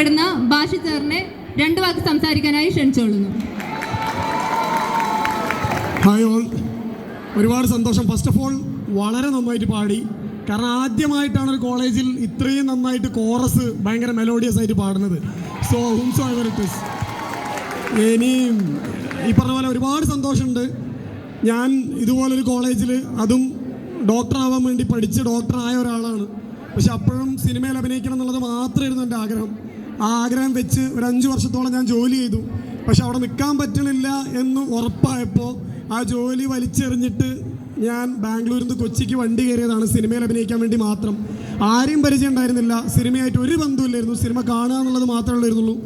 പെടുന്ന ഭാഷ സാറിനെ രണ്ട് വാക്ക് സംസാരിക്കാനായി ക്ഷണിച്ചുകൊള്ളുന്നു. ഹായ് ഓൾ ഒരുപാട് സന്തോഷം. ഫസ്റ്റ് ഓഫ് ഓൾ വളരെ നന്നായിട്ട് പാടി. കാരണം ആദ്യമായിട്ടാണ് ഒരു കോളേജിൽ ഇത്രയും നന്നായിട്ട് കോറസ് ഭയങ്കര മെലോഡിയസ് ആയിട്ട് പാടുന്നത്. സോ ഹുംസോ സോ ഇറ്റ് ഇസ് ഈ പറഞ്ഞ പോലെ ഒരുപാട് സന്തോഷമുണ്ട്. ഞാൻ ഇതുപോലൊരു കോളേജിൽ അതും ഡോക്ടർ ആവാൻ വേണ്ടി പഠിച്ച് ഡോക്ടറായ ഒരാളാണ്. പക്ഷെ അപ്പോഴും സിനിമയിൽ അഭിനയിക്കണം എന്നുള്ളത് മാത്രമായിരുന്നു എന്റെ ആഗ്രഹം. ആ ആഗ്രഹം വെച്ച് ഒരു അഞ്ച് വർഷത്തോളം ഞാൻ ജോലി ചെയ്തു. പക്ഷെ അവിടെ നിൽക്കാൻ പറ്റണില്ല എന്ന് ഉറപ്പായപ്പോൾ ആ ജോലി വലിച്ചെറിഞ്ഞിട്ട് ഞാൻ ബാംഗ്ലൂരിൽ നിന്ന് കൊച്ചിക്ക് വണ്ടി കയറിയതാണ്. സിനിമയിൽ അഭിനയിക്കാൻ വേണ്ടി മാത്രം. ആരെയും പരിചയം ഉണ്ടായിരുന്നില്ല സിനിമയായിട്ട് ഒരു ബന്ധമില്ലായിരുന്നു സിനിമ കാണുക എന്നുള്ളത് മാത്രമേ ഉള്ളായിരുന്നുള്ളൂ.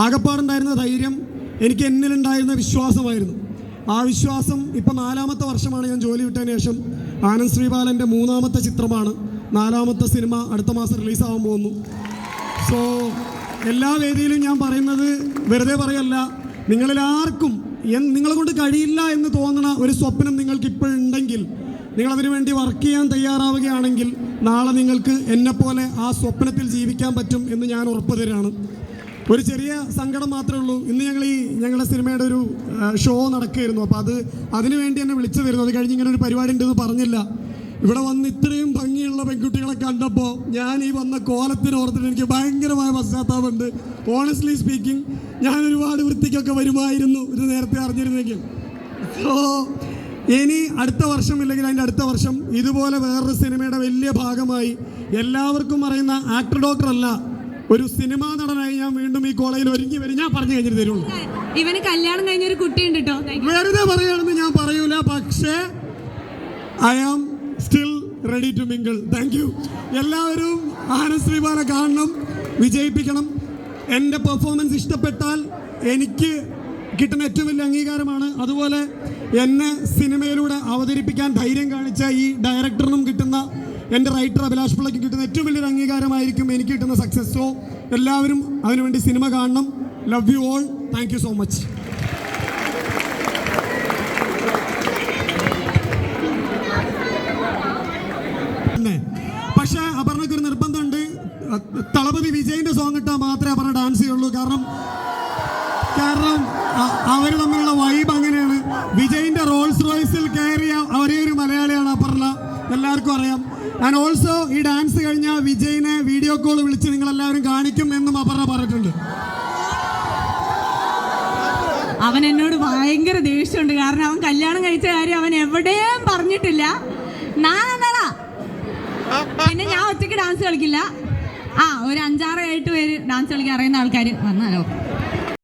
ആകപ്പാടുണ്ടായിരുന്ന ധൈര്യം എനിക്ക് എന്നിലുണ്ടായിരുന്ന വിശ്വാസമായിരുന്നു. ആ വിശ്വാസം ഇപ്പം നാലാമത്തെ വർഷമാണ് ഞാൻ ജോലി വിട്ടതിന് ശേഷം. ആനന്ദ് ശ്രീബാലന്റെ മൂന്നാമത്തെ ചിത്രമാണ് നാലാമത്തെ സിനിമ അടുത്ത മാസം റിലീസാവാൻ പോകുന്നു. സോ എല്ലാ വേദിയിലും ഞാൻ പറയുന്നത് വെറുതെ പറയല്ല. നിങ്ങളിൽ ആർക്കും നിങ്ങളെ കൊണ്ട് കഴിയില്ല എന്ന് തോന്നുന്ന ഒരു സ്വപ്നം നിങ്ങൾക്ക് ഇപ്പോഴുണ്ടെങ്കിൽ നിങ്ങളതിനു വേണ്ടി വർക്ക് ചെയ്യാൻ തയ്യാറാവുകയാണെങ്കിൽ നാളെ നിങ്ങൾക്ക് എന്നെപ്പോലെ ആ സ്വപ്നത്തിൽ ജീവിക്കാൻ പറ്റും എന്ന് ഞാൻ ഉറപ്പ് തരാണ് ഒരു ചെറിയ സങ്കടം മാത്രമേ ഉള്ളൂ. ഇന്ന് ഞങ്ങൾ ഈ ഞങ്ങളുടെ സിനിമയുടെ ഒരു ഷോ നടക്കുകയായിരുന്നു. അപ്പോൾ അത് അതിനുവേണ്ടി എന്നെ വിളിച്ചു തരുന്നു. അത് കഴിഞ്ഞ് ഇങ്ങനെ ഒരു പരിപാടി ഉണ്ടെന്ന് പറഞ്ഞില്ല. ഇവിടെ വന്ന് ഇത്രയും ഭംഗിയുള്ള പെൺകുട്ടികളെ കണ്ടപ്പോൾ ഞാൻ ഈ വന്ന കോലത്തിന് ഓർത്തിട്ട് എനിക്ക് ഭയങ്കരമായ പശ്ചാത്താപമുണ്ട്. ഓണസ്റ്റ്ലി സ്പീക്കിംഗ് ഞാൻ ഒരുപാട് വൃത്തിക്കൊക്കെ വരുമായിരുന്നു ഇത് നേരത്തെ അറിഞ്ഞിരുന്നെങ്കിൽ. സോ ഇനി അടുത്ത വർഷം ഇല്ലെങ്കിൽ അതിന്റെ അടുത്ത വർഷം ഇതുപോലെ വേറൊരു സിനിമയുടെ വലിയ ഭാഗമായി എല്ലാവർക്കും അറിയുന്ന ആക്ടർ ഡോക്ടർ അല്ല ഒരു സിനിമാ നടനായി ഞാൻ വീണ്ടും ഈ കോളേജിൽ ഒരുങ്ങി വരും. ഞാൻ പറഞ്ഞു കഴിഞ്ഞിട്ട് തരുള്ളൂ. ഇവന് കല്യാണം കഴിഞ്ഞ ഒരു കുട്ടിയുണ്ട് കേട്ടോ വെറുതെ പറയുകയാണെന്ന് ഞാൻ പറയൂല പക്ഷേ I am still ready to mingle thank you എല്ലാവരും ആനന്ദ് ശ്രീബാലെ കാണണം. വിജയിപ്പിക്കണം. എന്റെ പെർഫോമൻസ് ഇഷ്ടപ്പെട്ടാൽ എനിക്ക് കിട്ടുന്ന ഏറ്റവും വലിയ അംഗീകാരമാണ്. അതുപോലെ എന്നെ സിനിമയിലൂടെ അവതരിപ്പിക്കാൻ ധൈര്യം കാണിച്ച ഈ ഡയറക്ടറിനും കിട്ടുന്ന എന്റെ റൈറ്റർ അഭിലാഷ് പിള്ളയ്ക്ക് കിട്ടുന്ന ഏറ്റവും വലിയൊരു അംഗീകാരമായിരിക്കും എനിക്ക് കിട്ടുന്ന സക്സസ് സോ എല്ലാവരും അതിനുവേണ്ടി സിനിമ കാണണം. Love you all thank so much Thalapathy വിജയിന്റെ song ഇട്ടാൽ മാത്രമേ പറഞ്ഞ ഡാൻസ് ചെയ്യുള്ളൂ. കാരണം കാരണം അവർ തമ്മിലുള്ള വൈബ് അങ്ങനെയാണ്. വിജയിന്റെ റോൾസ് റോയ്സിൽ കയറിയ ഒരേ ഒരു മലയാളിയാണ് അപർണ എല്ലാവർക്കും അറിയാം. ആൻഡ് ഓൾസോ ഈ ഡാൻസ് കഴിഞ്ഞാൽ വിജയിനെ വീഡിയോ കോൾ വിളിച്ച് നിങ്ങൾ എല്ലാവരും കാണിക്കും എന്നും അപർണ പറഞ്ഞിട്ടുണ്ട്. അവൻ എന്നോട് ഭയങ്കര ദേഷ്യമുണ്ട്. കാരണം അവൻ കല്യാണം കഴിച്ച കാര്യം അവൻ എവിടെയും പറഞ്ഞിട്ടില്ല. പിന്നെ ഞാൻ ഒറ്റയ്ക്ക് ഡാൻസ് കളിക്കില്ല. ആ ഒരു അഞ്ചാറ് എട്ട് പേര് ഡാൻസ് കളിക്കാൻ അറിയുന്ന ആൾക്കാർ വന്നാലോ?